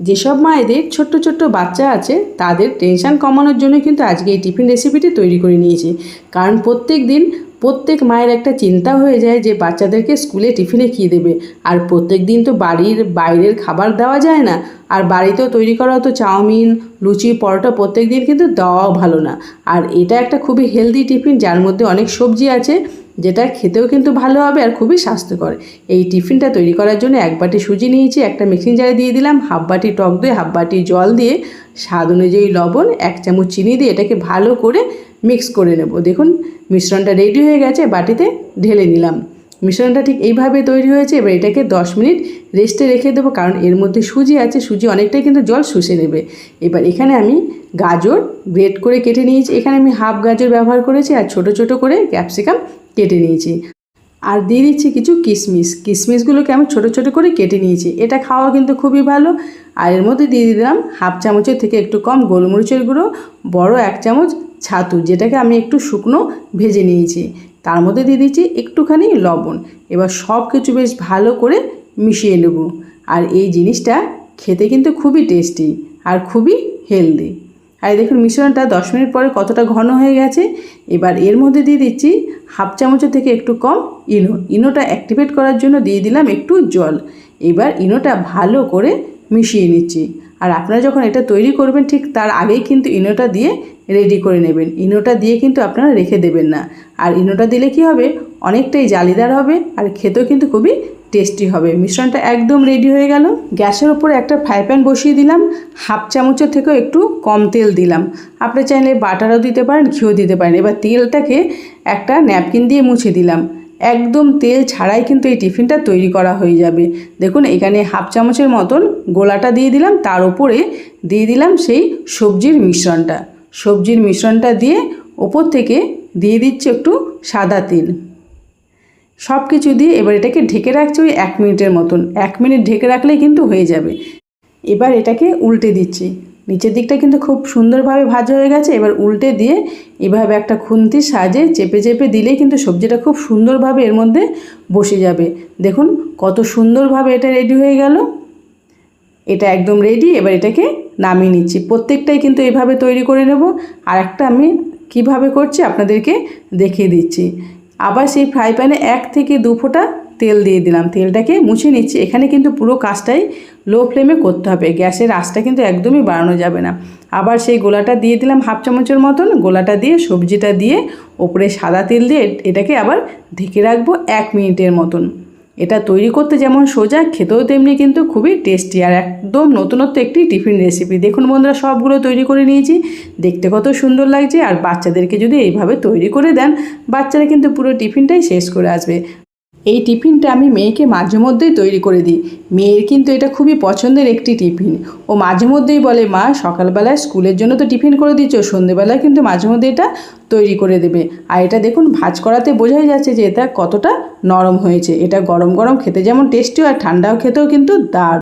যেসব মায়েদের ছোট্ট ছোট্ট বাচ্চা আছে, তাদের টেনশন কমানোর জন্য কিন্তু আজকে এই টিফিন রেসিপিটি তৈরি করে নিয়েছি। কারণ প্রত্যেক দিন প্রত্যেক মায়ের একটা চিন্তা হয়ে যায় যে বাচ্চাদেরকে স্কুলে টিফিনে কী দেবে। আর প্রত্যেক দিন তো বাড়ির বাইরের খাবার দেওয়া যায় না। আর বাড়িতেও তৈরি করা তো চাউমিন, লুচি, পরোটা প্রত্যেক দিন কিন্তু দেওয়াও ভালো না। আর এটা একটা খুবই হেলদি টিফিন, যার মধ্যে অনেক সবজি আছে। যেটা খেতেও কিন্তু ভালো হবে আর খুবই স্বাস্থ্যকর। এই টিফিনটা তৈরি করার জন্য এক বাটি সুজি নিয়েছি, একটা মিক্সিং জারে দিয়ে দিলাম হাফ বাটি টক দই হাফ বাটি জল দিয়ে স্বাদ অনুযায়ী লবণ, এক চামচ চিনি দিয়ে এটাকে ভালো করে মিক্স করে নেব। দেখুন, মিশ্রণটা রেডি হয়ে গেছে, বাটিতে ঢেলে নিলাম। মিশ্রণটা ঠিক এইভাবে তৈরি হয়েছে, এবার এটাকে দশ মিনিট রেস্টে রেখে দেবো, কারণ এর মধ্যে সুজি আছে, সুজি অনেকটাই কিন্তু জল শুষে নেবে। এবার এখানে আমি গাজর গ্রেট করে কেটে নিয়েছি, এখানে আমি হাফ গাজর ব্যবহার করেছি, আর ছোট ছোট করে ক্যাপসিকাম কেটে নিয়েছি। আর দিয়ে দিচ্ছি কিছু কিশমিশ কিশমিশগুলোকে আমি ছোট ছোট করে কেটে নিয়েছি। এটা খাওয়া কিন্তু খুবই ভালো। আর এর মধ্যে দিয়ে দিলাম হাফ চামচের থেকে একটু কম গোলমরিচের গুঁড়ো, বড় এক চামচ ছাতু, যেটাকে আমি একটু শুকনো ভেজে নিয়েছি। তার মধ্যে দিয়ে দিচ্ছি একটুখানি লবণ। এবার সব কিছু বেশ ভালো করে মিশিয়ে নেব। আর এই জিনিসটা খেতে কিন্তু খুবই টেস্টি আর খুবই হেলদি। আর দেখুন, মিশ্রণটা দশ মিনিট পরে কতটা ঘন হয়ে গেছে। এবার এর মধ্যে দিয়ে দিচ্ছি হাফ চামচের থেকে একটু কম ইনো। ইনোটা অ্যাক্টিভেট করার জন্য দিয়ে দিলাম একটু জল। এবার ইনোটা ভালো করে মিশিয়ে নিচ্ছি। আর আপনারা যখন এটা তৈরি করবেন ঠিক তার আগেই কিন্তু ইনোটা দিয়ে রেডি করে নেবেন। ইনোটা দিয়ে কিন্তু আপনারা রেখে দেবেন না। আর ইনোটা দিলে কি হবে? অনেকটাই জালিদার হবে। আর খেতেও কিন্তু খুবই টেস্টি হবে। মিশ্রণটা একদম রেডি হয়ে গেল। গ্যাসের ওপরে একটা ফ্রাই প্যান বসিয়ে দিলাম। হাফ চামচের থেকেও একটু কম তেল দিলাম। আপনি চাইলে বাটারও দিতে পারেন, ঘিও দিতে পারেন। এবার তেলটাকে একটা ন্যাপকিন দিয়ে মুছে দিলাম। একদম তেল ছাড়াই কিন্তু এই টিফিনটা তৈরি করা হয়ে যাবে। দেখুন, এখানে হাফ চামচের মতন গোলাটা দিয়ে দিলাম। তার উপরে দিয়ে দিলাম সেই সবজির মিশ্রণটা। সবজির মিশ্রণটা দিয়ে ওপর থেকে দিয়ে দিচ্ছি একটু সাদা তেল। সব কিছু দিয়ে এবার এটাকে ঢেকে রাখছি ওই এক মিনিটের মতন। এক মিনিট ঢেকে রাখলেই কিন্তু হয়ে যাবে। এবার এটাকে উল্টে দিচ্ছি। নিচের দিকটা কিন্তু খুব সুন্দরভাবে ভাজা হয়ে গেছে। এবার উল্টে দিয়ে এভাবে একটা খুন্তি সাজে চেপে চেপে দিলেই কিন্তু সবজিটা খুব সুন্দরভাবে এর মধ্যে বসে যাবে। দেখুন কত সুন্দরভাবে এটা রেডি হয়ে গেল। এটা একদম রেডি এবার এটাকে নামিয়ে নিচ্ছি। প্রত্যেকটাই কিন্তু এভাবে তৈরি করে নেব। আর একটা আমি কীভাবে করছি আপনাদেরকে দেখিয়ে দিচ্ছি। আবার সেই ফ্রাই প্যানে এক থেকে দু ফোঁটা তেল দিয়ে দিলাম। তেলটাকে মুছে নিচ্ছি। এখানে কিন্তু পুরো কাজটাই লো ফ্লেমে করতে হবে। গ্যাসের আঁচটা কিন্তু একদমই বাড়ানো যাবে না। আবার সেই গোলাটা দিয়ে দিলাম হাফ চামচের মতন। গোলাটা দিয়ে, সবজিটা দিয়ে, ওপরে সাদা তেল দিয়ে এটাকে আবার ঢেকে রাখব এক মিনিটের মতন। এটা তৈরি করতে যেমন সোজা, খেতেও তেমনি কিন্তু খুবই টেস্টি আর একদম নতুনত্ব একটি টিফিন রেসিপি দেখুন বন্ধুরা, সবগুলো তৈরি করে নিয়েছি। দেখতে কত সুন্দর লাগছে। আর বাচ্চাদেরকে যদি এইভাবে তৈরি করে দেন, বাচ্চারা কিন্তু পুরো টিফিনটাই শেষ করে আসবে। এই টিফিনটা আমি মেয়েকে মাঝে মধ্যেই তৈরি করে দিই। মেয়ের কিন্তু এটা খুবই পছন্দের একটি টিফিন। ও মাঝে মধ্যেই বলে, মা, সকালবেলায় স্কুলের জন্য তো টিফিন করে দিচ্ছ সন্ধেবেলায় কিন্তু মাঝে মধ্যে এটা তৈরি করে দেবে। আর এটা দেখুন, ভাজ করাতে বোঝাই যাচ্ছে যে এটা কতটা নরম হয়েছে। এটা গরম গরম খেতে যেমন টেস্টি আর ঠান্ডাও খেতেও কিন্তু দারুণ।